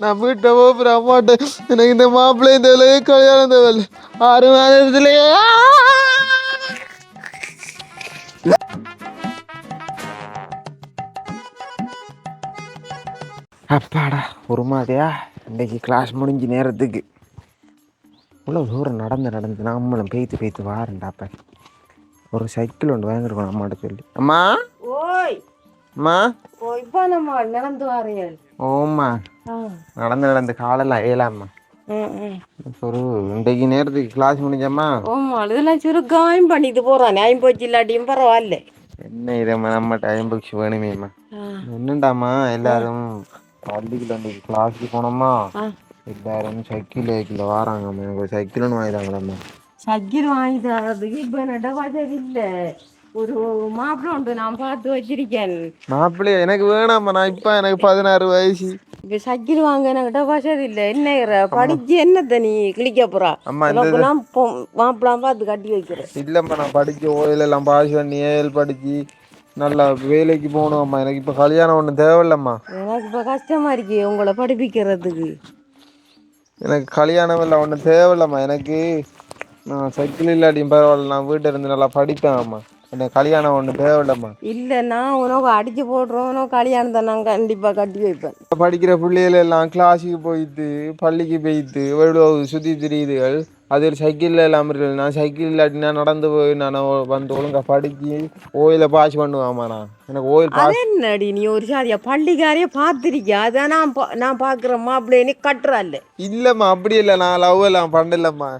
நான் வீட்டை போகிற அம்மாட்ட எனக்கு இந்த மாப்பிள்ளையும் தேவையில்ல கல்யாணம் தேவையில்ல. ஆறு மாதத்துலயே அப்பாடா ஒரு மாதிரியா இன்னைக்கு கிளாஸ் முடிஞ்சு நேரத்துக்கு. இவ்வளோ தூரம் நடந்து நடந்து நம்மளும் பேய்த்து பேய்த்து வாரண்டாப்ப ஒரு சைக்கிள் ஒன்று வாங்கிருக்கோம் அம்மாட்ட சொல்லி. அம்மா? ஓய். அம்மா? இப்போ நம்ம நடந்து வாரீங்கள் ஓம்மா. நடந்து நடந்து காலையில் ஏலாம்மா ஒரு இன்றைக்கு நேரத்துக்கு கிளாஸ் முடிஞ்சம்மா? ஆமா இதெல்லாம் சுருக்காயும் பண்ணிட்டு போறான் நியாயம் போச்சு இல்லாட்டியும் பரவாயில்ல. என்ன இதம்மா நம்ம டைம் புக்ஸ் வேணுமேம்மா? என்னண்டாம்மா எல்லாரும் பள்ளிக்குள்ள வந்து கிளாஸுக்கு போனோமா ஆ. எல்லாரும் சைக்கிள் சைக்கிள் வாராங்கம்மா. எனக்கு ஒரு சைக்கிள் ஒன்று வாங்கிட்டாங்களாம்மா சக்கில் வாங்கி தரதுக்கு இப்போ நட வசதி இல்லை. ஒரு மாப்பிள்ளை உண்டு நான் பார்த்து வச்சிருக்கேன். மாப்பிள்ளைய? எனக்கு வேணாம்மா. நான் இப்போ எனக்கு பதினாறு வயசு. இப்போ சக்கில் வாங்க என்கிட்ட வசதி இல்லை. என்ன படிச்சு என்னத்த நீ கிளிக்க போறா? அம்மா நான் மாப்பிள்ளை பார்த்து கட்டி வைக்கிறேன். இல்லைம்மா நான் படிக்க ஓயிலெல்லாம் பாஸ் பண்ணி ஏஎல் படிச்சு நல்லா வேலைக்கு போகணும்மா. எனக்கு இப்போ கல்யாணம் ஒன்றும் தேவையில்லம்மா. எனக்கு இப்போ கஷ்டமா இருக்கு உங்களை படிப்பிக்கிறதுக்கு. எனக்கு கல்யாணம் எல்லாம் ஒன்றும் தேவையில்லம்மா. எனக்கு நான் சைக்கிள் இல்லாட்டியும் பரவாயில்ல. நான் வீட்டில் இருந்து நல்லா படிப்பேன் அம்மா. எனக்கு கல்யாணம் ஒன்றும் தேவையில்லம்மா. இல்லை நான் உனக்கு அடிச்சு போடுறோம் உனக்கு கல்யாணத்தை நான் கண்டிப்பாக கட்டி வைப்பேன். படிக்கிற பிள்ளைகள் எல்லாம் கிளாஸுக்கு போயிட்டு பள்ளிக்கு போயிட்டு எவ்வளோ சுற்றி திரியுதுகள். அது ஒரு சைக்கிளில் எல்லாம் இருக்கு நான் சைக்கிள் இல்லாட்டினா நடந்து போய் நான் வந்து ஒழுங்கா படிச்சு ஓயில பாஸ் பண்ணுவாம்மா நான் எனக்கு ஓயில் அது என்னடி நீ ஒரு சாதியா பள்ளிக்காரையே பார்த்துருக்கியா அதான் நான் பா- நான் பார்க்குற மாப்பிள்ளைய நீ கட்டுறாள் இல்லைம்மா அப்படி இல்லை நான் லவ் எல்லாம் பண்ணலம்மா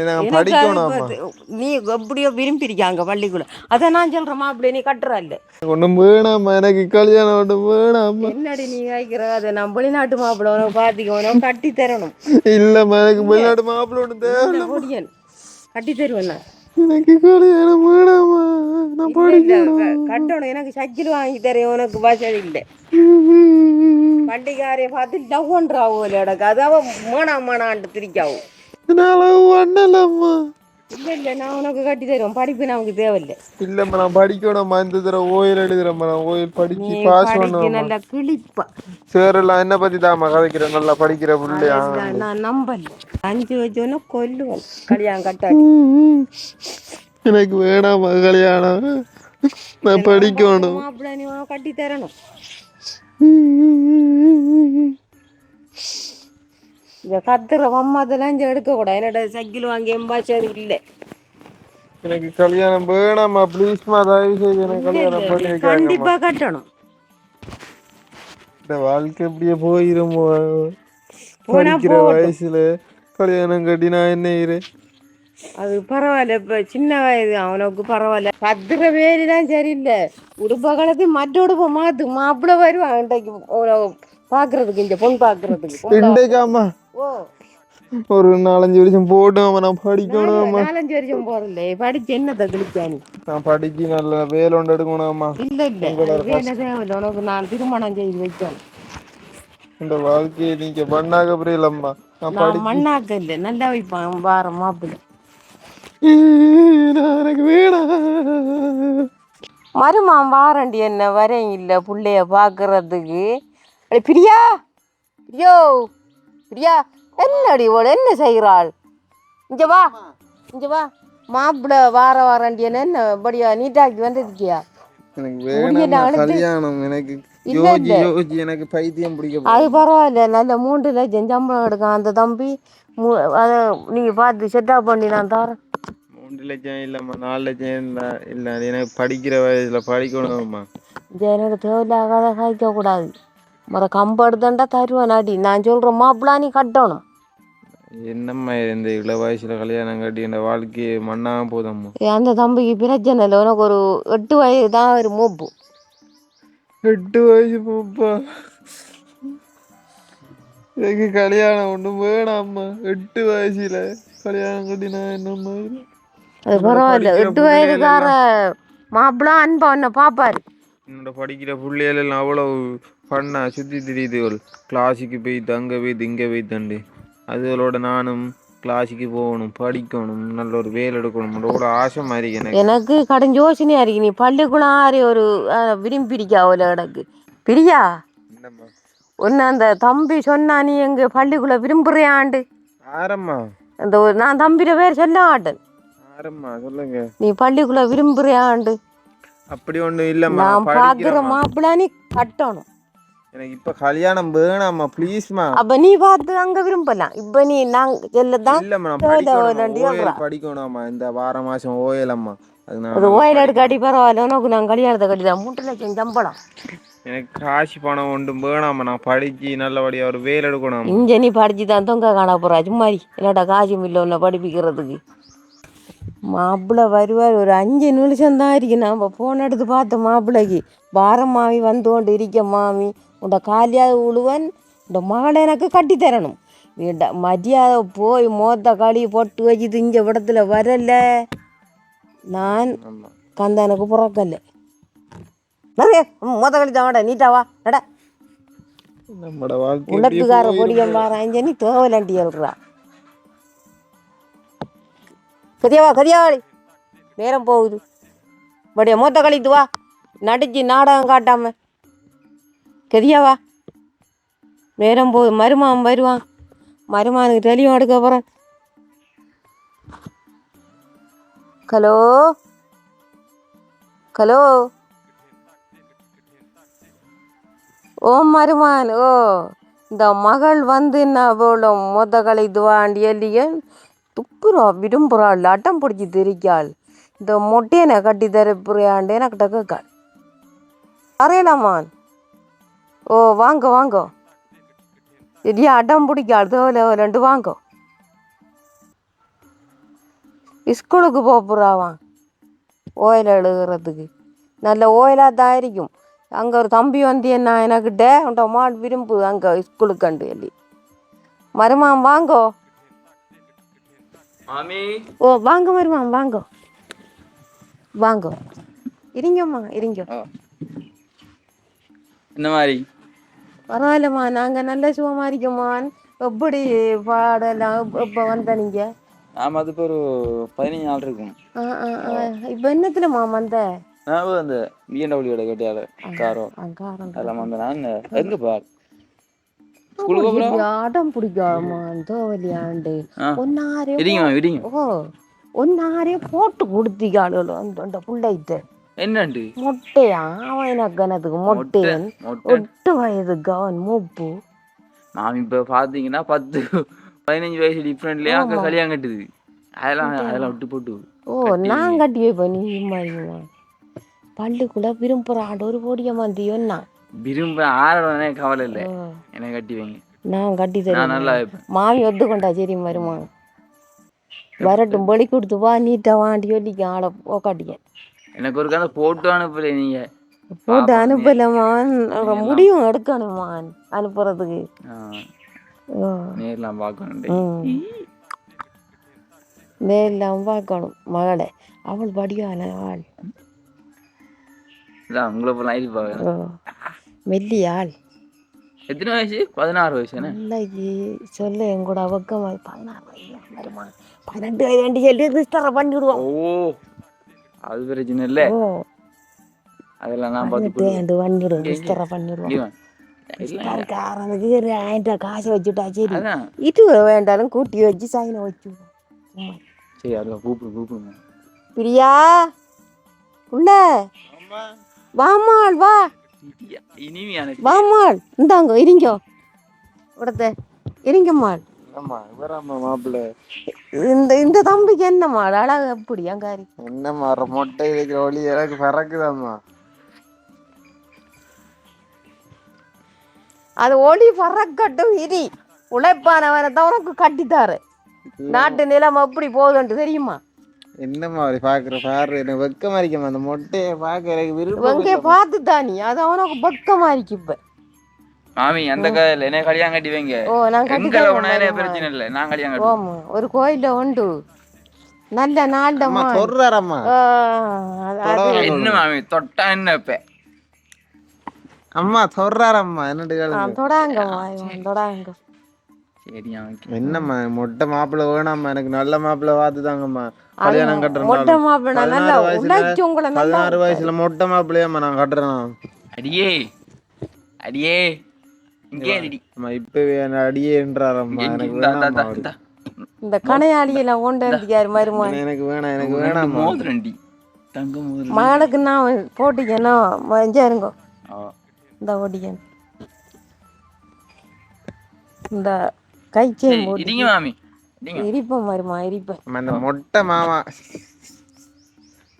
நான் அது பார்த்து- நீ எப்படியோ விரும்பியிருக்காங்க பள்ளிக்குள்ள அதை நான் சொல்கிற மாப்பிள்ளைய நீ கட்டுறாள் ஒன்றும் வேணாம்மா எனக்கு கல்யாணம் ஒன்றும் வேணாம்மா என்னடி நீ கேட்குற அதை நான் வெளிநாட்டு மாப்பிள்ளை உனக்கு பார்த்துக்க உனக்கு கட்டி தரணும் இல்லைம்மா எனக்கு வெளிநாட்டு மாப்பிள்ளை ஒன்றும் பொடியன் கட்டி தருவேன் நான். எனக்கு கல்யாணம் வேணாம்மா நான் க- கட்டணும். எனக்கு சைக்கிள் வாங்கி தரேன். உனக்கு வசதி இல்லை. பண்டிகாரையை பார்த்து லவ் பண்ணுறாவோ இல்லைடக்கு அதாவ மானா மானான்ட்டு திரிக்காவும் நான் லவ் பண்ணலம்மா இல்லை இல்லை நான் உனக்கு கட்டி தருவேன். படிப்பு நமக்கு தேவையில்லை. இல்லம்மா நான் படிக்கணும்மா. இந்த தடவை ஓயில் எழுதுறேம்மா நான் ஓயில் படிச்சு பாஸ் பண்ணுவேம்மா நல்லா கிழிப்பா. சேரெல்லாம் என்ன பத்தி தாம்மா கதைக்கிறேன்? நல்லா படிக்கிற பிள்ளையா? நான் நம்பல. அஞ்சு வச்சோன்னு கொல்லுவேன். கல்யாணம் கட்டாடி எனக்கு வேணாம்மா கல்யாணம். நான் படிக்கணும். உனக்கு கட்டி தரணும் இந்த கத்துற வம்மாதெல்லாம் இங்கே எடுக்கக்கூடாது என்னோட சைக்கிள் வாங்கி எம்பாச்சது இல்லை. எனக்கு கல்யாணம் வேணாம்மா ப்ளீஸ்மா தயவு செய்து எனக்கு கல்யாணம் பண்ணி கண்டிப்பா கட்டணும். இந்த வாழ்க்கை எப்படியே போயிருமோ. போனா படிக்கிற வயசுல கல்யாணம் கட்டி நான் என்ன இரு? அது பரவாயில்ல இப்போ சின்ன வயது அவனுக்கு பரவாயில்ல. கத்துற பேரு தான் சரியில்லை. உடுப்ப காலத்து மற்ற உடுப்ப மாத்து மாப்பிள்ளை வருவான் இன்றைக்கு பார்க்கறதுக்கு இந்த பொண்ணு இன்றைக்காம்மா ஓ. ஒரு நாலஞ்சு வருஷம் போட்டோம்மா நான் படிக்கணும் நாலஞ்சு வருஷம் போறல படிச்சு என்னத்தை கிழிச்சானி நான் படிச்சு நல்ல வேலை ஒன்று எடுக்கணும்மா இல்ல இல்ல. வேலை தேவையில்லை. உனக்கு நான் திருமணம் செய்து வச்சேன் இந்த வாழ்க்கையை நீங்க பண்ணாக புரியலம்மா. நான் மண்ணாக்க இல்லை. நல்லா வைப்பான் வார மாப்பிள்ளை. நான் எனக்கு வேணாம் மருமான் வாரண்டி என்ன வரேன் இல்லை புள்ளைய பார்க்கறதுக்கு அடி பிரியா பிரியோ பிரியா என்னடி இவள் என்ன செய்கிறாள் இங்க வா இங்க வா. மாப்பிள்ளை வார வாரண்டி என்ன என்ன படியா நீட்டாக்கி வந்திருக்கியா? எனக்கு எனக்கு எனக்கு பைத்தியம் பிடிக்க அது பரவாயில்ல நல்ல மூன்று லட்சம் சம்பளம் எடுக்கான் அந்த தம்பி. மூ அதை நீங்கள் பார்த்து செட்டப் பண்ணி நான் தரேன். மூன்று லட்சம் இல்லைம்மா நாலு லட்சம் இல்லை இல்லை. அது எனக்கு படிக்கிற வயசுல படிக்கணும்மா. எனக்கு தேவையில்லாத காய்க்கக்கூடாது மற கம்பு எடுத்தண்டா தருவேன் அடி. நான் சொல்கிறேன் மாப்பிள்ளா நீ கட்டணும். என்னம்மா இந்த இவ்வளோ வயசுல கல்யாணம் கட்டி இந்த வாழ்க்கையை மண்ணாக போதம்மா. அந்த தம்பிக்கு பிரச்சனை இல்லை. உனக்கு ஒரு எட்டு வயது தான் ஒரு மூப்பு. எட்டு வயசு போப்பா எனக்கு கல்யாணம் ஒன்றும் வேணாம்மா. எட்டு வயசுல கல்யாணம் கட்டி நான் என்னம்மா? இது? அது பரவாயில்ல. எட்டு வயதுக்கார மாப்பிள்ளா அன்பா உன்னை பார்ப்பாரு என்னோட படிக்கிற பிள்ளைகள் எல்லாம் அவ்வளோ ஃபன்னாக சுற்றி திரியுதுகள் கிளாஸுக்கு போயிட்டு அங்கே போயிட்டு இங்கே போயிட்டு அதுகளோட நானும் கிளாஸுக்கு போகணும் படிக்கணும் நல்ல ஒரு வேலை எடுக்கணும் கூட ஆசை மாதிரி எனக்கு. எனக்கு கடன் யோசனையா இருக்கு. நீ பள்ளிக்கூடம் ஆறு ஒரு விரும்பி பிடிக்காவில் கிடக்கு பிரியா ஒன்று அந்த தம்பி சொன்னா நீ எங்க பள்ளிக்குள்ள விரும்புறியாண்டு? ஆரம்மா அந்த ஒரு நான் தம்பிட பேர் சொல்ல மாட்டேன். நீ பள்ளிக்குள்ள விரும்புறியாண்டு? அப்படி ஒன்றும் இல்லைம்மா. நான் பாக்குற. மாப்பிள்ள நீ கட்டணும். எனக்கு இப்போ கல்யாணம் வேணாம்மா ப்ளீஸ்மா அப்ப நீ பார்த்து அங்க விரும்பலாம் இப்ப நீ நாங்க செல்லதான் இல்லம்மா நான் படிக்கணும். படிக்கணும்மா. இந்த வார மாசம் ஓயலம்மா அது ஓயில் எடுக்காட்டி பரவாயில்ல உனக்கு நான் கல்யாணத்தை கட்டிதான் மூன்று லட்சம் சம்பளம். எனக்கு காசு பணம் ஒன்றும் வேணாம்மா. நான் படிச்சு நல்லபடியா ஒரு வேலை எடுக்கணும் இங்க நீ படிச்சு தான் தொங்க காண போறா சும்மாரி என்னடா காசும் இல்லை உன்னை படிப்பிக்கிறதுக்கு. மாப்பிள்ளை வருவார். ஒரு அஞ்சு நிமிஷம் தான் இருக்கு. நாம் போன் எடுத்து பார்த்த மாப்பிள்ளைக்கு. வாரம் மாமி வந்து கொண்டு இருக்க மாமி. உண்ட காலியாக உழுவன். உண்ட மகளை எனக்கு கட்டித்தரணும். நீ ட- மரியாதை போய் மோத்த களி பொட்டு வச்சு திஞ்ச இடத்துல வரல. நான் கந்தானுக்கு பிறக்கல. நிறைய மொத்த களி தான் நீட்டா வா. நட. போயிரும். பொடியம் பாராஞ்சு நீ தேவலண்டி கதியாவா கதியாவளி நேரம் போகுது. படிய மூத்த கழித்து வா. நடிச்சு நாடகம் காட்டாம. கதியாவா நேரம் போகுது. மருமான் வருவான். மருமானுக்கு தெளிவம் எடுக்க போகிறேன் ஹலோ? ஹலோ? ஓ மருமான் ஓ. இந்த மகள் வந்து நான் அவ்வளோ மொத கலைதுவாண்டி எல்லியன் துப்புரா விரும்புகிறாள் அட்டம் பிடிச்சி திரிக்காள் இந்த மொட்டையனை கட்டி தரப்புறியாண்டு எனக்கு கேட்காள் அறையலாமான்? ஓ வாங்க வாங்க. சரியா அடம் பிடிக்காள் தோல ரெண்டு வாங்க. ஸ்கூலுக்கு போகிறாவான் ஓயில் எழுகிறதுக்கு நல்ல ஓயிலாக தான் இருக்கும். அங்கே ஒரு தம்பி வந்து என்ன எனக்கிட்ட உன்ட மாடு விரும்பு அங்கே ஸ்கூலுக்கு கண்டு சொல்லி. மருமான் வாங்கோ. ஓ வாங்க மருமான் வாங்கோ. வாங்கோ. இருங்கம்மா இருங்க என்ன மாதிரி பரவாயில்லம்மா நாங்கள் நல்ல சுகமாக இருக்கோம்மான் எப்படி பாடலாம் இப்போ வந்த நீங்கள் நாம அதுக்கு ஒரு பதினஞ்சு நாள் இருக்கும். இப்போ என்னத்துலம்மா வந்த? நான் அந்த பிஎன்டபிள்யூட கேட்டியால காரோ. அங்காரம் அதெல்லாம் வந்து நான். எங்க பார்? மேம் விடிங்க ஓ ஒன்னாரே போட்டு கொடுத்திக்காளோ அந்த அந்த பிள்ளைகிட்ட என்னண்டு? மொட்டையா? அவன் எனக்கு கனத்துக்கு? மொட்டையன் மொட்டை எட்டு வயதுக்கு அவன் மூப்பு. மாமி இப்போ பார்த்தீங்கன்னா பத்து பதினஞ்சு வயசு டிஃப்ரெண்ட்லேயே அங்கே கல்யாணம் கட்டுது அதெல்லாம் அதெல்லாம் விட்டு போட்டு ஓ நான் கட்டி வைப்பேன் நீ மாதிரிமா பள்ளிக்குள்ள விரும்புகிற ஆண்டு ஒரு போடிய மாந்தியோன்னா விரும்ப ஆறவே கவலை இல்லை. என்னை கட்டி வைங்க. நான் கட்டி தரேன். நல்லா மாமி ஒத்துக்கொண்டா சரி மருமா. வரட்டும் பலி கொடுத்து வா நீட்டா வாண்டி சொல்லிக்க ஆளை போக்காட்டிக்க எனக்கு ஒரு கதை போட்டு அனுப்பல நீங்க. போட்டு அனுப்பலமான் முடிவும் எடுக்கணுமான் அனுப்புறதுக்கு. நேர்லாம் பார்க்கணும் ம். நேரில் பார்க்கணும் மகளை. அவள் படியான ஆள். உங்களை போல ஐடி பார்க்குறேன் ஓ மெல்லி ஆள் எத்தனை வயசு? பதினாறு வயசு பிள்ளைக்கு சொல்ல என் கூட அவக்கமா பதினாறு வயசு வருமா? பன்னெண்டு வயது ரெண்டு சொல்லி ரிஜிஸ்டரை பண்ணிவிடுவோம் ஓ அது பிரச்சனை இல்லை. ஓ. அதெல்லாம் நான் பார்த்து ஆண்டு பண்ணிவிடுவோம் ரிஜிஸ்டரை பண்ணிவிடுவோம் காசு வச்சுட்டா சரி. இது வேண்டாலும் கூட்டி வச்சு சைனை வச்சு. சரி கூப்பிடு கூப்பிடுங்க. பிரியா உள்ள வாமாள் வா. இனிமையான வாமாள் இந்தாங்க இருங்கோ உடத்த இருங்கம்மாள் என்னம்மா இந்த இந்த தம்பிக்கு என்னம்மாள் அழகு எப்படி அங்காரி? என்னம்மா மொட்டை ஒளி எனக்கு பறக்குதாம்மா. அது ஒளி பறக்கட்டும் இரி உழைப்பானவனை தான் உனக்கு கட்டித்தாரு. நாட்டு நிலம் எப்படி போகுதுன்ட்டு தெரியுமா? என்னம்மா அப்படி பாக்குற? பாரு எனக்கு வெக்கமா இருக்கம்மா அந்த மொட்டையை பார்க்க எனக்கு விருப்பம் இவங்கே பார்த்துட்டா நீ. அது அவனுக்கு பக்கமா இருக்கு இப்ப. மாமி அந்த கதையில் என்ன கல்யாணம் கட்டி வைங்க. ஓ நான் கட்டி எங்களை. பிரச்சனை இல்லை. நான் கல்யாணம் ஓமா ஒரு கோயில்ல உண்டு. நல்ல நாள்டம்மா அம்மா சொல்றாரம்மா. என்ன மாமி தொட்டா என்ன இப்ப? அம்மா சொல்றாரம்மா. என்னட்டு தொடாங்க அவனுக்கு என்னம்மா மொட்டை மாப்பிள்ளை வேணாம்மா. எனக்கு நல்ல மாப்பிள்ளை பார்த்து தாங்கம்மா. கல்யாணம் மொட்டை கட்டுறேன் மாப்பிள்ளை நல்லா பதினாறு வயசுல உழைச்சி உங்களை நல்லா. பதினாறு வயசுல மொட்டை மாப்பிள்ளையாம்மா நான் கட்டுறேன். அடியே. அடியே. இங்கே அடி அம்மா இப்பவே அடியேன்றாரம்மா எனக்கு இந்தா, வேணாம்மா கொண்டு வந்துக்காரு மருமகன் எனக்கு வேணாம் எனக்கு வேணாம்மா. மோதிரண்டி. தங்க மோதிரம் மகளுக்கு நான் போட்டிக்கேனோ மஞ்சாருங்கோ. இந்த ஓட்டிக்கேன். இந்த கை செயின் போட்டு மாமி. மருமா இருப்பேன் அம்மா, அந்த மொட்டை மாமா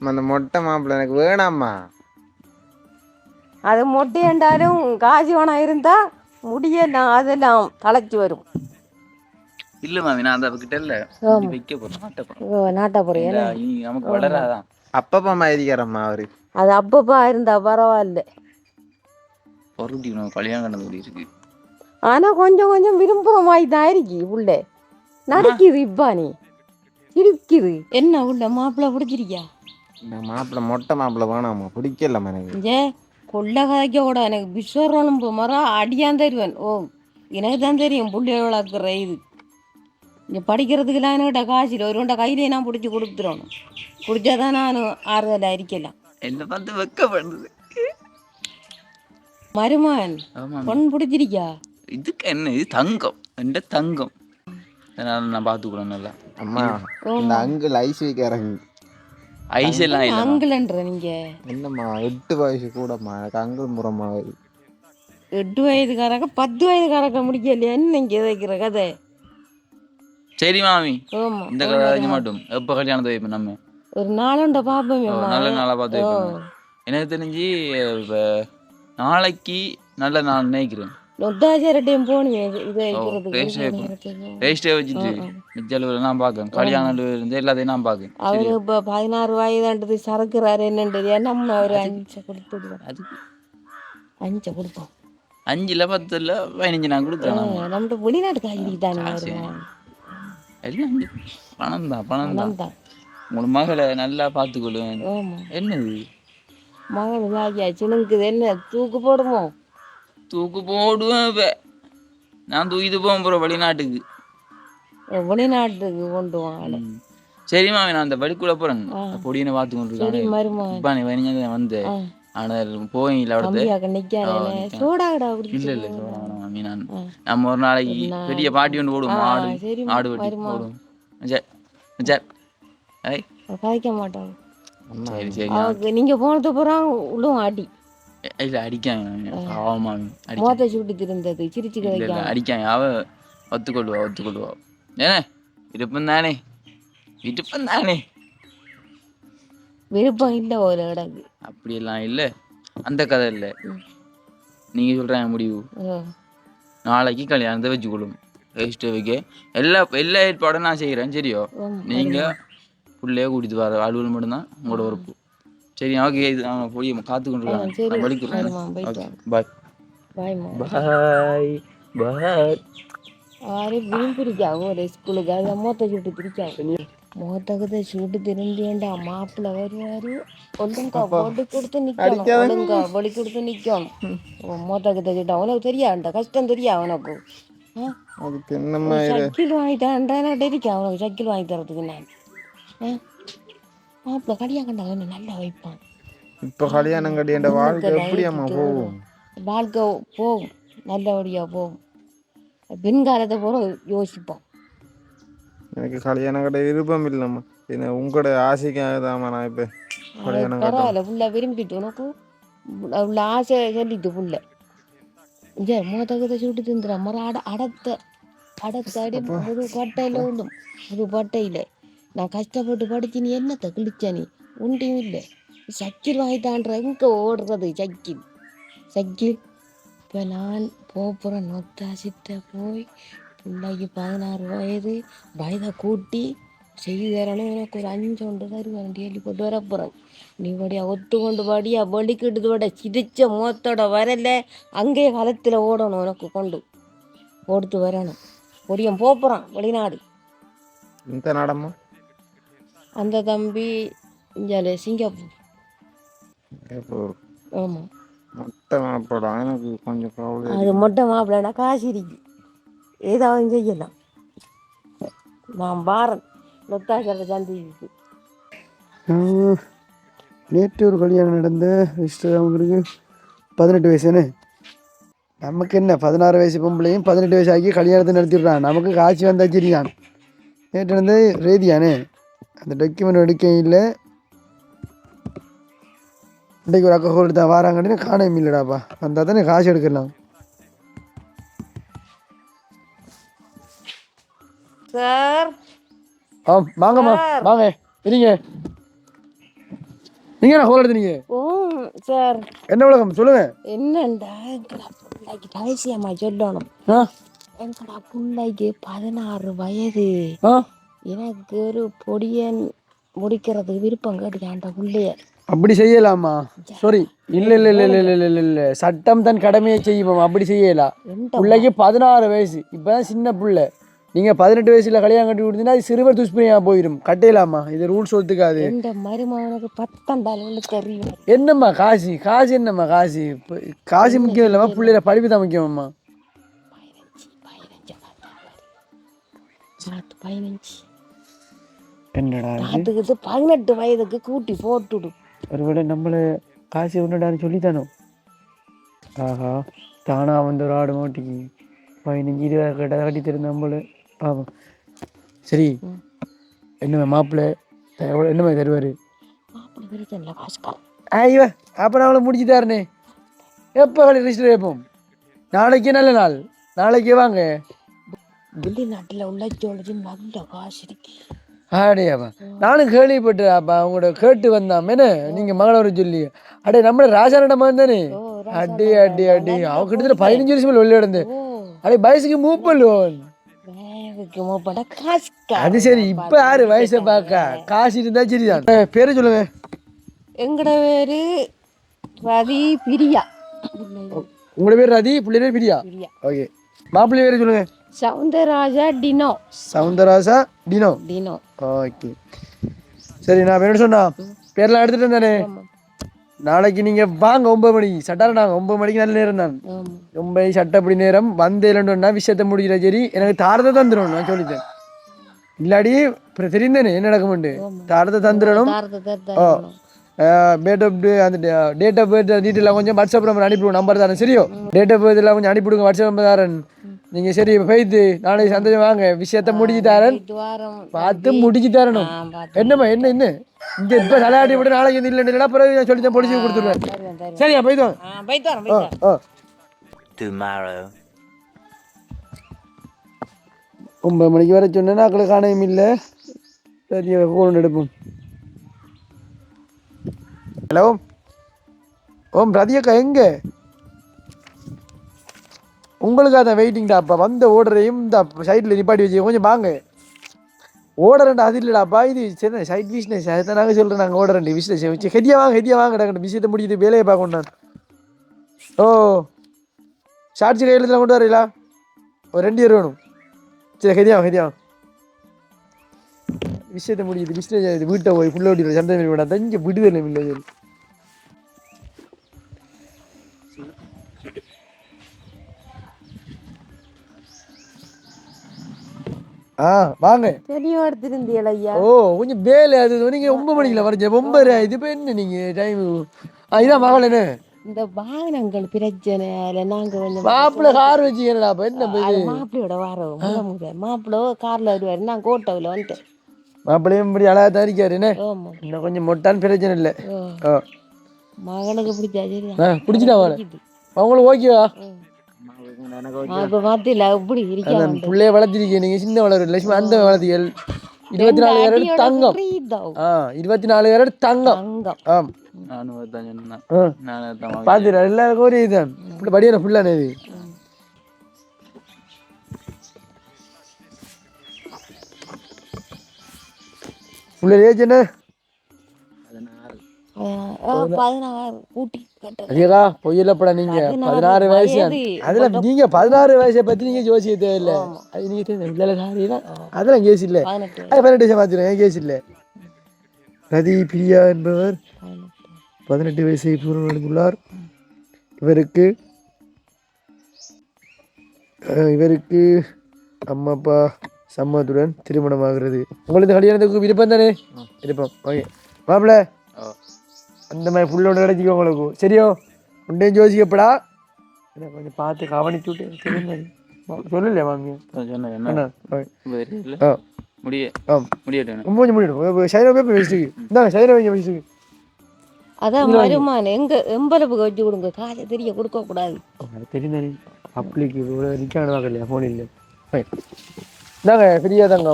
அந்த மொட்டை மாப்பிள்ளை எனக்கு வேணாம்மா. அது மொட்டையண்டாலும் காசிவனா இருந்தா முடியெல்லாம் அதெல்லாம் தழைச்சி வரும். இல்ல மாமி நான் அந்த அவகிட்ட இல்ல. வைக்க போறேன் மாட்ட போறேன் நமக்கு வளராதான் அப்பப்பா இருக்கிறம்மா அவரு. அது அப்பப்பா இருந்தா பரவாயில்ல. பொருட்டி நம்ம கல்யாணம் கண்ணது கூடி இருக்கு. ஆனா கொஞ்சம் கொஞ்சம் விரும்புற மாதிரி தான் இருக்கு உள்ள. நடிக்குது இப்பா நீ. சிரிக்குது என்ன உள்ள மாப்பிள்ளை பிடிச்சிருக்கியா? இந்த மாப்பிள்ளை மொட்டை மாப்பிள்ளை வேணாம்மா பிடிக்கலம்மா எனக்கு. இங்கே கொள்ள கதைக்க கூட எனக்கு விஸ்வரணும் மரம் அடியான் தருவேன். ஓ எனக்கு தான் தெரியும் புள்ளைய வளர்க்குற இது. இங்கே படிக்கிறதுக்கெல்லாம் என்கிட்ட காசு இல்லை. ஒரு கையிலே நான் பிடிச்சி கொடுத்துடணும். பிடிச்சாதான் நான் ஆறுதலாக இருக்கலாம் என்ன பார்த்து வெக்கப்படுது. மருமகன் ஆமா பொண்ணு பிடிச்சிருக்கியா? இதுக்கு என்ன? இது தங்கம். என்ற தங்கம். அதனால நான் பார்த்துக்கிறேன் நல்லா. அம்மா இந்த அங்கிள் ஐஸ் வைக்கிறாங்க ஐஸ் எல்லாம் இல்லை அங்கிலன்ற நீங்க. என்னம்மா எட்டு வயசு கூடம்மா எனக்கு அங்கிள் முறமா வருது எட்டு வயதுக்காரங்க பத்து வயதுக்காரங்க முடிக்கலையா? என்ன இங்கே வைக்கிற கதை? சரி மாமி. இந்த கதை வைக்க மாட்டோம். எப்போ கல்யாணத்தை வைப்போம் நம்ம? ஒரு நாளுண்ட பாப்பமே ஓ, நல்ல நாளா பார்த்து வைப்போம். எனக்கு தெரிஞ்சு இப்ப நாளைக்கு நல்ல நாள் நினைக்கிறேன் நொத்தாச்சாரட்டையும் போனியே இது ரெஜிஸ்டர் வச்சுட்டு மிச்ச அளவில் நான் பார்க்கேன் கல்யாணம் இருந்து எல்லாத்தையும் நான் பார்க்கேன் அவரு இப்ப பதினாறு வயதாண்டது சரக்குறாரு என்னன்றது. நம்ம ஒரு அஞ்சு கொடுத்துடுவோம் அதுக்கு அஞ்சு கொடுப்போம். அஞ்சுல பத்துல பதினஞ்சு நான் கொடுத்துறேன் நம்மகிட்ட வெளிநாட்டு காய்கறி தானே எல்லாம். பணம் தான் பணம் தான். உங்களோட மகளை நல்லா பார்த்துக்கொள்ளுவேன் என்னது? மகள் ஆகியாச்சு என்ன தூக்கு போடுமோ தூக்கு போடுவேன் இப்ப நான் தூக்கிட்டு போவேன் போகிறேன் வெளிநாட்டுக்கு. வெளிநாட்டுக்கு கொண்டு வாங்க. சரி மாமி நான் அந்த வழிக்குள்ள போறேன். பொடியனை பார்த்து கொண்டு இருக்காங்க வந்து. ஆனால் கடா இல்ல இல்ல வேணாம் மாமி நான் நம்ம ஒரு நாளைக்கு பெரிய பாட்டி ஒன்று போடுவோம் ஆடு ஆடு வெட்டி போடுவோம் சரி கதைக்க மாட்டாங்க. சரி சரி நீங்க போனது அப்புறம் உள்ளும் எ- இல்ல அடிக்காங்க பாவம் மோத்த சுட்டு இருந்தது சிரிச்சு அடிக்காங்க அவ ஒத்துக்கொள்வா ஒத்துக்கொள்வா. ஏனே விருப்பம் தானே விருப்பம் தானே விருப்பம் இல்லை ஒரு இடக்கு அப்படியெல்லாம் இல்ல. அந்த கதை இல்ல. நீங்க சொல்றாங்க முடிவு. நாளைக்கு கல்யாணத்தை வச்சுக்கொள்ளும். ரெஜிஸ்டர் வைக்க எல்லா எல்லா ஏற்பாடும் நான் செய்கிறேன் சரியோ. நீங்க பிள்ளைய கூட்டிட்டு வர அலுவல் மட்டும்தான் உங்களோட பொறுப்பு. சரி ஓகே இது அவன் போய் காத்து கொண்டு வலிக்கிறேன். பாய் பாய் பாய் ஆறு விரும்பிருக்கா ஒரு ஸ்கூலுக்கு அதை மூத்த சுட்டு பிடிக்காது மூத்தகத்தை சுட்டு திரும்பியேண்டா. மாப்பிள்ளை வருவாரு. ஒழுங்கா பொடி கொடுத்து நிக்கணும். ஒழுங்கா பொடி கொடுத்து நிக்கணும். மூத்தகத்தை சுட்டா. உனக்கு தெரியாண்டா கஷ்டம் தெரியா உனக்கு ஆ? அதுக்கு என்னம்மா சைக்கிள் வாங்கிட்டான்டா. இருக்கா உனக்கு மாப்பிள்ளை கடியா கண்டா அவனை நல்லா வைப்பான். இப்ப கல்யாணம் கட்டிய வாழ்க்கை எப்படியாம்மா போகும்? வாழ்க்கை போகும். நல்லபடியாக போகும். பின்காலத்தை போல யோசிப்போம். எனக்கு கல்யாணம் கட்ட விருப்பம் இல்லைம்மா. என்ன உங்களோட ஆசைக்காக தாம்மா நான் இப்ப கல்யாணம் பரவாயில்ல புள்ள விரும்பிட்டு உனக்கு உள்ள- ஆசை சொல்லிட்டு புள்ள. இங்கே மூத்தகத்தை சுட்டு திந்துற மரம் அட அடத்த அடத்த அடி ஒரு பட்டையில் உண்டும் ஒரு பட்டையில். நான் கஷ்டப்பட்டு படிச்சு நீ என்னத்தை கிழிச்ச நீ உண்டியும் இல்லை. சக்கில் வாங்கிட்டான்ற எங்கே ஓடுறது? சக்கில். சக்கில் இப்போ நான் போகிற நொத்தாசிட்ட போய் பிள்ளைக்கு பதினாறு வயது வயதை கூட்டி செய்து தரணும் எனக்கு ஒரு அஞ்சு ஒன்று தருவேன் டெய்லி கொண்டு வர போகிறேன் நீ படியா ஒத்து கொண்டு படியா வலிக்கிட்டு விட சிரிச்ச முகத்தோட வரல. அங்கேயே களத்தில் ஓடணும் உனக்கு கொண்டு. ஓடுத்து வரணும். ஒடியம் போகிறான் வெளிநாடு. இந்த நாடம்மா? அந்த தம்பி இங்கே சிங்கப்பூர். இப்போ ஆமாம் மொட்டை மாப்பிடம் எனக்கு கொஞ்சம் கவலை அது மொட்டை மாப்பிள்ளனா காசு இருக்கு ஏதாவது செய்யலாம். நான் பாரன் லொத்தாசர சந்திக்கு. நேற்று ஒரு கல்யாணம் நடந்த ரிஜிஸ்டர் அவங்களுக்கு பதினெட்டு வயசுன்னு. நமக்கு என்ன பதினாறு வயசு பொம்பளையும் பதினெட்டு வயசு ஆக்கி கல்யாணத்தை நடத்திடுறான். நமக்கு காட்சி வந்தால் சரிதான். நேற்று வந்து ரேதியானே. அந்த டாக்குமெண்ட் எடுக்க இல்லை. இன்றைக்கு ஒரு அக்கா எடுத்தா வாராங்கன்னு காணவே இல்லைடாப்பா. வந்தால் தானே காசு எடுக்கலாம். சார். ஆ வாங்கம்மா வாங்க இருங்க நீங்கள் என்ன ஹோல் எடுத்தீங்க? ஓ சார். என்ன உலகம்? சொல்லுங்கள் என்னண்டா பிள்ளைக்கு ரகசியமா சொல்லணும்? ஆ. எங்கடா பிள்ளைக்கு பதினாறு வயது. ஆ. எனக்கு ஒரு பொடியன் முடிக்கிறதுக்கு விருப்பம் கேட்டுக்காண்ட பிள்ளைய அப்படி செய்யலாமா? சாரி இல்ல இல்ல இல்ல இல்ல இல்ல இல்ல இல்ல. சட்டம் தன் கடமையை செய்வோம் அப்படி செய்யலாம் பிள்ளைக்கு பதினாறு வயசு. இப்பதான் சின்ன பிள்ளை. நீங்க பதினெட்டு வயசுல கல்யாணம் கட்டி கொடுத்தீங்கன்னா அது சிறுவர் துஷ்பிரியா போயிடும் கட்டையலாமா இது ரூல்ஸ் ஒத்துக்காது. எந்த மருமகனுக்கு பத்தண்டாலும் தெரியும். என்னம்மா காசு? காசு என்னம்மா காசு? காசு முக்கியம் இல்லம்மா. பிள்ளைல படிப்பு தான் முக்கியம்மா. பதினஞ்சு பதினஞ்சு பதினஞ்சு. என்னடா அதுக்கு பதினெட்டு வயதுக்கு கூட்டி போட்டுடு ஒருவேளை நம்மளை காசு ஒன்றுடான்னு சொல்லித்தானோ? ஆஹா தானா வந்து ஒரு ஆடு மாட்டிக்கு பதினஞ்சு இருபது கட்ட கட்டி தரும் நம்மளு. பாவம். சரி என்ன மாப்பிள்ளை? எவ்வளோ என்ன மாதிரி தருவார் ஐயோ அப்போ நான் அவளை முடிச்சு தரனே. எப்போ ரிஜிஸ்டர் வைப்போம் நாளைக்கு நல்ல நாள். நாளைக்கே வாங்க. வெளிநாட்டில் உள்ள ஜோலஜி நல்ல காசு இருக்கு. ஆடையாப்பா நானும் கேள்விப்பட்டேன்ப்பா அவங்களோட கேட்டு வந்தான். என்ன? நீங்கள் மகளவரை சொல்லி அடே நம்மள ராஜானிடம் தானே? அடி அடி அடி. அவ கிட்டத்தட்ட பதினஞ்சு வருஷம் நடந்து ஓ. அடே வயசுக்கு காசு அது சரி இப்ப யாரு வயசை பார்க்க காசு இருந்தா சரிதான். பேரை சொல்லுங்க. எங்கட பேரு ரதி பிரியா. உங்களோட பேர் ரதி பிள்ளை பேர் பிரியா. ஓகே. மாப்பிள்ளை பேரை சொல்லுங்க. Soundararaja Dino. Soundararasa Dino. Dino. Okay. சரி நான் என்ன சொன்னா பேர்லாம் எடுத்துட்டு தானே நாளைக்கு நீங்க வாங்க ஒன்பது மணிக்கு. சட்டார நாங்க ஒன்பது மணிக்கு நல்ல நேரம் தான். ஒன்பது சட்டப்படி நேரம். வந்தேலன்னா விஷயத்தை முடிக்கிற சரி. எனக்கு தாரத்தை தந்துடணும் நான் சொல்லிட்டேன். இல்லாடி தெரிந்தேனே என்ன நடக்குமெண்டு தாரத்தை தந்துடணும். தரணும். டேட் ஆஃப் அந்த டேட் ஆஃப் பர்த் டீட்டெயிலாம் கொஞ்சம் வாட்ஸ்அப் நம்பர் அனுப்பிவிடுவோம் நம்பர் தரேன் சரியோ? டேட் ஆஃப் பர்த் எல்லாம் கொஞ்சம் அனுப்பிவிடுங்க வாட்ஸ்அப் நம்பர் தரேன். நீங்கள் சரி போய்த்து நாளைக்கு சந்தோஷம் வாங்க. விஷயத்த முடிச்சு தரேன். பார்த்து முடிச்சு தரணும். என்னம்மா என்ன என்ன? இந்த இப்போ தலையாட்டி விட்டு நாளைக்கு இல்லை இல்லைன்னா பிறகு நான் சொல்லி தான் பொடிச்சு கொடுத்துருவேன். தருவேன் தருவேன். சரியா போய்த்து வாங்க. ஆ போயிட்டு வரேன் ஆ போயிட்டு வரேன் ஆ. Tomorrow. ஒன்பது மணிக்கு வர சொன்னேன்னா அக்களை காணவும் இல்லை. சரி ஃபோன் எடுப்போம். ஹலோ? ஓம் ரதியக்கா எங்கே? உங்களுக்காக தான் வெயிட்டிங்டா அப்பா. வந்த ஓர்டரையும் இந்த சைட்டில் நிப்பாட்டி வச்சு கொஞ்சம் வாங்க. ஓடரண்டா அது இல்லைடாப்பா இது சரி சைட் பிஸ்னஸ் அதை நாங்கள் சொல்கிறேன் நாங்கள் ஓடரண்டி பிஸ்னஸ் வச்சு ஹெதியா வாங்க ஹெதியா வாங்கடா விஷயத்தை முடியுது வேலையை பார்க்கணும் நான். ஓ. ஷார்ட்ஸ் கையில் கொண்டு வரீங்களா? ஒரு ரெண்டு இயர் வேணும். சரி ஹெதியா ஹெதியா விஷயத்தை முடியுது பிஸ்னஸ் இது வீட்டை போய் புள்ள சந்தை சண்டை விட இங்கே விடுதலை இல்லை சொல்லி ஆ வாங்க. தெளிவா எடுத்திருந்தீங்களா ஐயா. ஓ கொஞ்சம் வேலை அது நீங்க ஒன்பது மணிக்குல வரீங்க. ஒன்பது இது இப்போ என்ன நீங்க டைம் இதான் மகள் இந்த வாகனங்கள் பிரச்சனையால நாங்க கொஞ்சம் மாப்பிள்ளை கார் வச்சுக்கிறா அப்ப என்ன மாப்பிள்ளையோட வாரம். மாப்பிள்ளை கார்ல வருவாரு. நான் கோட்டாவில் வந்துட்டேன். மாப்பிள்ளையும் இப்படி அழகா தான் இருக்காரு என்ன இன்னும் கொஞ்சம் மொட்டான்னு பிரச்சனை இல்லை. மகனுக்கு பிடிச்சா சரி. பிடிச்சிட்டா அவளை அவங்களுக்கு ஓகேவா? இப்ப பாத்தில எப்படி இருக்கான் பிள்ளைய வளர்த்திருக்கீங்க நீங்க சின்ன வளரு லட்சுமி அந்த வளர்த்திகள் இருபத்தி நாலு கேரட் தங்கம். ஆ இருபத்தி நாலு கேரட் தங்கம். தங்கம். ஆம். நானும் அதான் சொன்னேன். ஆ. நான் அதான் பாத்துடா எல்லாருக்கும் ஒரு இதுதான். இப்படி படியான ஃபுல்லானே இது. உள்ள ஏஜ் என்ன? பதினாறு கூட்டி அதிகா பொய்யலப்படா நீங்க. பதினாறு வயசு. அதுல நீங்க பதினாறு வயசை பத்தி நீங்க யோசிக்க தேவையில்ல. அது நீங்க சாரி அதெல்லாம் கேஸ் இல்ல. அது பதினெட்டு வயசு மாத்திரம் கேஸ் இல்ல? ரதி பிரியா என்பவர் பதினெட்டு. வயசை பூர்வமடைந்துள்ளார் இவருக்கு அஹ், இவருக்கு அம்மா அப்பா சம்மதத்துடன் திருமணமாகிறது. உங்களுக்கு கல்யாணத்துக்கு விருப்பம் தானே? விருப்பம். ஓகே. மாப்பிள்ள. அந்த மாதிரி புள்ளோட கிடைச்சிக்கோ உங்களுக்கு. சரியோ? உண்டையும் யோசிக்கப்படா. என்ன கொஞ்சம் பார்த்து கவனிச்சு விட்டு தெரியுமா சொல்லலையா மாமியா? சொன்ன என்ன? முடிய ஆ. முடியட்டும் மூஞ்சி முடிடும் சைனா பேப்பர் வச்சுக்கு இந்தாங்க சைனா வைங்க வச்சுக்கு அதான் மருமான் எங்க எம்பளவுக்கு வச்சு கொடுங்க. காலை தெரிய கொடுக்க கூடாது. தெரியும் தானே அப்ளிக்கு நிற்கான பார்க்கலையா ஃபோன் இல்லை. இந்தாங்க ஃப்ரீயா தாங்க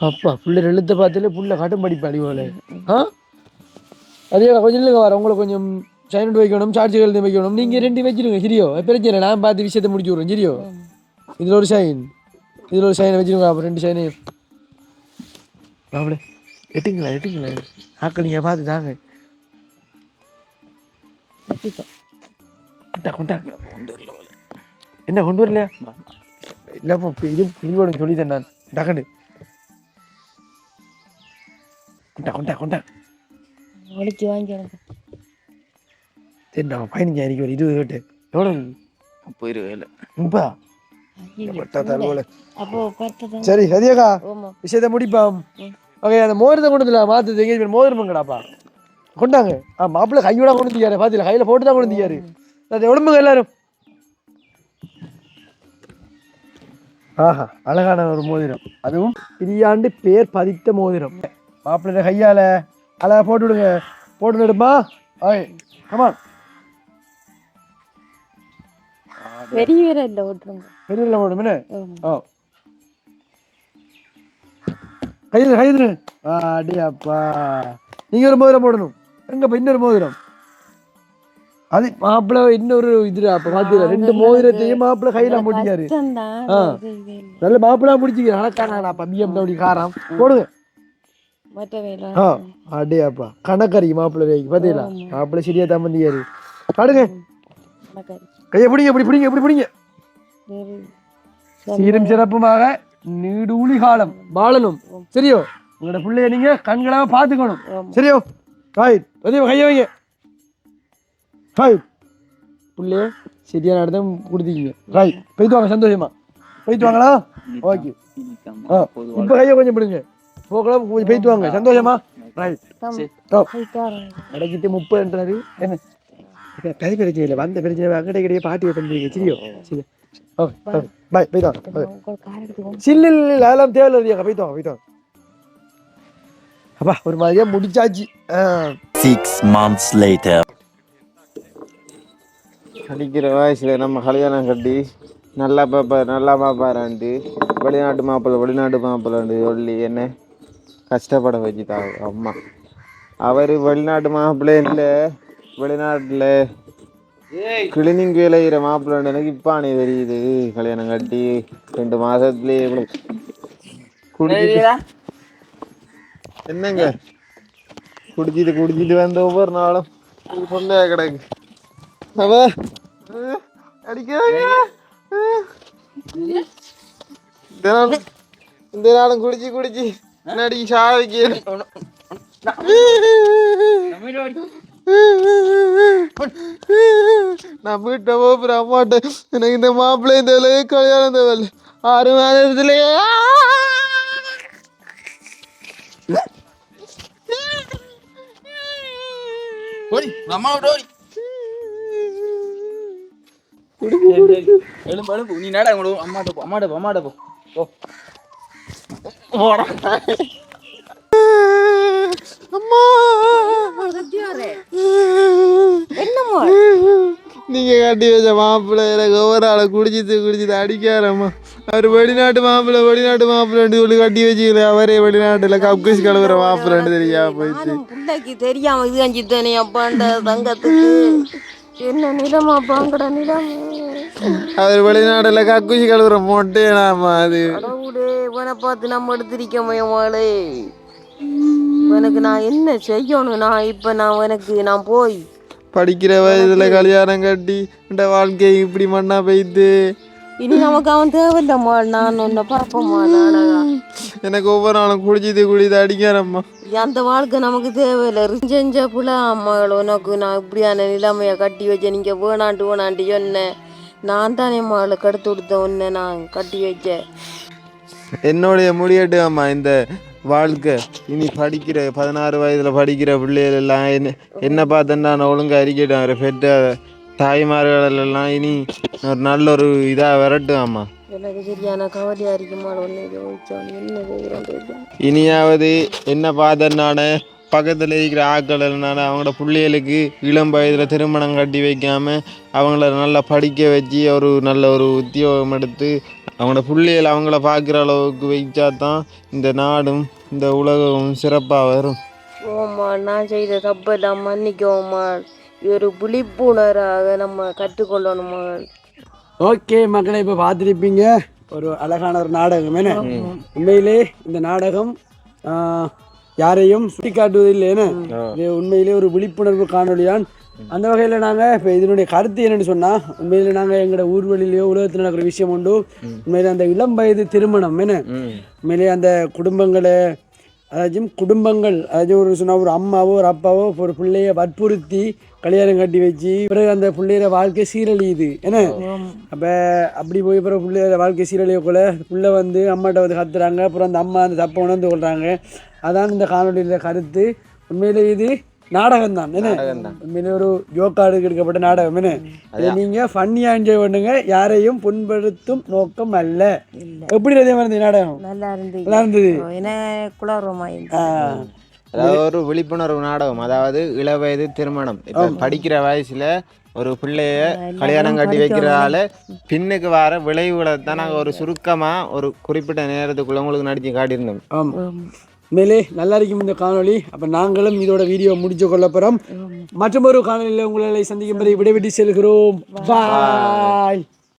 அப்பா பிள்ளை எழுத்த பார்த்தாலே புள்ள கட்டும் படிப்பாடி போல. ஆ? அதே கொஞ்சம் இல்லைங்க வர உங்களை கொஞ்சம் சைனட் வைக்கணும் சார்ஜ் எழுதி வைக்கணும். நீங்கள் ரெண்டு வச்சிருங்க சரியோ. பிரச்சனை நான் பார்த்து விஷயத்தை முடிச்சு விட்றேன் சரியோ. இதில் ஒரு சைன் இதில் ஒரு சைனை வச்சிருங்க அப்போ ரெண்டு சைனையும் அப்படியே எட்டுங்களா எட்டுங்களா? ஆக்கள் நீங்கள் பார்த்து தாங்க. என்ன கொண்டு வரலையா? இல்லைப்பா இது புரியோட சொல்லி நான். டக்குனு. கொண்டா கொண்டா கொண்டா. ஒழிச்சு வாங்கிடுங்க சரி நான் பதினஞ்சாயிரம் ஒரு இருபது கேட்டு எவ்வளோ போயிருவே இல்லை. முப்பா சரி சரியக்கா ஓமா. விஷயத்தை முடிப்பாம். ஓகே அந்த மோதிரத்தை கொண்டு வந்துல மாத்து எங்கேஜ்மெண்ட் மோதிரம் பங்கடாப்பா கொண்டாங்க. ஆ மாப்பிள்ளை கையோட கொண்டு வந்தியாரு பாத்தீங்களா கையில போட்டு தான் கொண்டு வந்தியாரு அது எவ்வளோங்க எல்லாரும்? ஆஹா அழகான ஒரு மோதிரம். அதுவும் பிரியாண்டு பேர் பதித்த மோதிரம். மாப்பிள்ளை கையால அழகா போட்டு விடுங்க போட்டு விடுமா ஓய் ஆமா பெரிய வீரம் இல்லை ஓட்டுருங்க பெரிய போடுமே ஆமா. ஓ கைது கைது அடியாப்பா நீங்க ஒரு மோதிரம் போடணும். எங்கப்பா இன்னொரு மோதிரம்? அது மாப்பிள்ளை இன்னொரு இது அப்ப பாத்தீங்களா? ரெண்டு மோதிரத்தையும் மாப்பிள்ளை கையில முடிக்காரு. நல்ல மாப்பிள்ளை முடிச்சுக்கிறேன். கணக்கானாப்பா பிஎம்டபிள்யூ காரம். போடுங்க. ஆ அடியாப்பா. கணக்கறி மாப்பிள்ளை வேலைக்கு பாத்தீங்களா மாப்பிள்ளை சரியா தான் பண்ணியாரு பாடுங்க. கையை பிடிங்க இப்படி பிடிங்க இப்படி பிடிங்க. சீரும் சிறப்புமாக நீடூழி காலம். வாழணும். சரியோ? உங்களோட பிள்ளைய நீங்க கண்களாக பார்த்துக்கணும். சரியோ? ஹாய். பதிவு கைய வைங்க. ஹாய். பிள்ளைய சரியான இடத்த கொடுத்தீங்க. ராய் போயிட்டு வாங்க சந்தோஷமா. போயிட்டு வாங்களா? ஓகே. இப்போ கையை கொஞ்சம் பிடிங்க. போகலாம் கொஞ்சம் போயிட்டு வாங்க. சந்தோஷமா. அடக்கிட்டு முப்பதுன்றாரு என்ன? கதை பிரச்சனை இல்லை. வந்த பிரச்சனை அங்கடைய கிடையே பாட்டி தந்துருங்க சரியோ? சரி. ஓகே ஓகே பாய் போயிட்டு வாங்க. சில்லு இல்லை இல்லை அதெல்லாம் தேவை இல்லை போயிட்டு வாங்க போயிட்டு வாங்க. அப்பா ஒரு மாதிரியா முடிச்சாச்சு. ஆ. Six months later. அடிக்கிற வயசுல நம்ம கல்யாணம் கட்டி நல்லா பாப்பா நல்லா பாப்பாரான்ட்டு வெளிநாட்டு மாப்பிள்ளை வெளிநாட்டு மாப்பிள்ளைண்டு சொல்லி என்ன கஷ்டப்பட வச்சுட்டாங்க. அம்மா. அவர் வெளிநாட்டு மாப்பிள்ளை இல்லை வெளிநாட்டில் கிளீனிங் வேலை செய்கிற மாப்பிள்ளைன்னு எனக்கு இப்பானே தெரியுது. கல்யாணம் கட்டி ரெண்டு மாதத்துலேயே குடிச்சிட்டு என்னங்க? குடிச்சிட்டு குடிச்சிட்டு வந்த ஒவ்வொரு நாளும் பொண்ணையா கிடக்கு. அவ இந்த நாளும் இந்த நாளும் குடிச்சு குடிச்சு. நடி சாவிக்கு நான் வீட்டை போப்புற அம்மாட்ட எனக்கு இந்த மாப்பிள்ளை தேவை கல்யாணம் தேவை ஆறு மாதத்துலயே. நீ நேடா அம்மாட்ட போ அம்மாட்ட போ அம்மாட்ட போ. போ. அம்மா என்னம்மா நீங்க கட்டி வச்ச மாப்பிள்ளை எனக்கு ஒவ்வொரு ஆளை குடிச்சிட்டு குடிச்சிட்டு அடிக்காரம்மா அவர் வெளிநாட்டு மாப்பிள்ளை வெளிநாட்டு மாப்பிள்ளைன்னு சொல்லி கட்டி வச்சுக்கல அவரே வெளிநாட்டுல கப்கஸ் கழுவுற மாப்பிள்ளைன்னு தெரியாம போயிடுச்சு பிள்ளைக்கு தெரியாம இது அஞ்சு தானே அப்பாண்ட தங்கத்துக்கு என்ன நிலமா பாங்கட நிலம் அவர் வெளிநாட்டுல கக்குசி கழுவுற மொட்டையனாமா அது இவனை பார்த்து நம்ம எடுத்திருக்க மயமாளே எனக்கு நான் என்ன செய்யணும்? நான் இப்ப நான் எனக்கு நான் போய் படிக்கிற வயதுல கல்யாணம் கட்டி இந்த வாழ்க்கை இப்படி மண்ணா பெய்து. இனி நமக்கு அவன் தேவையில்லம்மா நான் உன்னை பார்ப்போம்மா எனக்கு ஒவ்வொரு நாளும் குடிச்சிது குடிது அடிக்கிறம்மா அந்த வாழ்க்கை நமக்கு தேவையில்லை. ரிஞ்செஞ்ச புல அம்மாள் உனக்கு நான் இப்படியான நிலைமையை கட்டி வச்சேன். நீங்கள் வேணாண்டு வேணாண்டு சொன்னேன் நான் தானே மகளை கடுத்து கொடுத்த உன்னை நான் கட்டி வச்சேன். என்னுடைய முடியட்டு அம்மா இந்த வாழ்க்கை. இனி படிக்கிற பதினாறு வயதில் படிக்கிற பிள்ளைகள் எல்லாம் என்ன என்ன பார்த்தேன்னா நான் ஒழுங்கா அறிக்கட்டும் அவரை பெற்ற தாய்மார்கள் எல்லாம் இனி ஒரு நல்ல ஒரு இதாக விரட்டும் செய்கிறோம் இனியாவது என்ன பார்த்தேன்னானே பக்கத்தில் இருக்கிற ஆட்கள் நான் அவங்களோட பிள்ளைகளுக்கு இளம் வயதில் திருமணம் கட்டி வைக்காம அவங்கள நல்லா படிக்க வச்சு ஒரு நல்ல ஒரு உத்தியோகம் எடுத்து அவங்களோட பிள்ளைகள் அவங்கள பார்க்குற அளவுக்கு வைச்சா தான் இந்த நாடும் இந்த உலகமும் சிறப்பாக வரும். ஓம்மா நான் செய்த தப்பெல்லாம் மன்னிக்கோம்மா இது ஒரு விழிப்புணராக நம்ம கற்றுக்கொள்ளணுமா? ஓகே மக்களை இப்போ பார்த்துருப்பீங்க. ஒரு அழகான ஒரு நாடகம் என்ன? உண்மையிலே இந்த நாடகம் யாரையும் சுட்டி காட்டுவதில்லை என்ன இது உண்மையிலே ஒரு விழிப்புணர்வு காணொளியான். அந்த வகையில் நாங்கள் இப்போ இதனுடைய கருத்து என்னன்னு சொன்னால் உண்மையிலே நாங்கள் எங்களோட ஊர்வலிலேயோ உலகத்தில் நடக்கிற விஷயம் உண்டு. உண்மையிலே அந்த இளம் வயது திருமணம் என்ன? உண்மையிலே அந்த குடும்பங்களை அதாச்சும் குடும்பங்கள் அதாச்சும் ஒரு சொன்னால் ஒரு அம்மாவோ ஒரு அப்பாவோ ஒரு பிள்ளைய வற்புறுத்தி கல்யாணம் கட்டி வச்சு பிறகு அந்த பிள்ளையோட வாழ்க்கை சீரழியுது என்ன? அப்போ அப்படி போய் பிறகு பிள்ளையோட வாழ்க்கை சீரழியக்குள்ள பிள்ளை வந்து அம்மாட்ட வந்து கத்துறாங்க அப்புறம் அந்த அம்மா அந்த தப்பை உணர்ந்து கொள்றாங்க. அதான் இந்த காணொலியில் கருத்து. உண்மையிலே இது நாடகம் தான் என்ன ஒரு ஜோக்காடு எடுக்கப்பட்ட நாடகம். என்ன? இதை நீங்க ஃபன்னியாக என்ஜாய் பண்ணுங்க. யாரையும் புண்படுத்தும் நோக்கம் அல்ல. எப்படி அதே மாதிரி இந்த நாடகம்? நல்லா இருந்தது. நல்லா இருந்தது. என்ன குளறுமா. அதாவது ஒரு விழிப்புணர்வு நாடகம். அதாவது இளவயது திருமணம். இப்போ படிக்கிற வயசுல ஒரு பிள்ளைய கல்யாணம் கட்டி வைக்கிறதால பின்னுக்கு வர விளைவுகளை தான் நாங்கள் ஒரு சுருக்கமா ஒரு குறிப்பிட்ட நேரத்துக்குள்ள உங்களுக்கு நடிச்சு காட்டியிருந்தோம். மேலே நல்லா இருக்கும் இந்த காணொளி. அப்போ நாங்களும் இதோட வீடியோ முடிச்சு கொள்ள போகிறோம் மற்றொரு காணொளியில் உங்களை சந்திக்கும் வரை விடைபெற்று செல்கிறோம். பாய்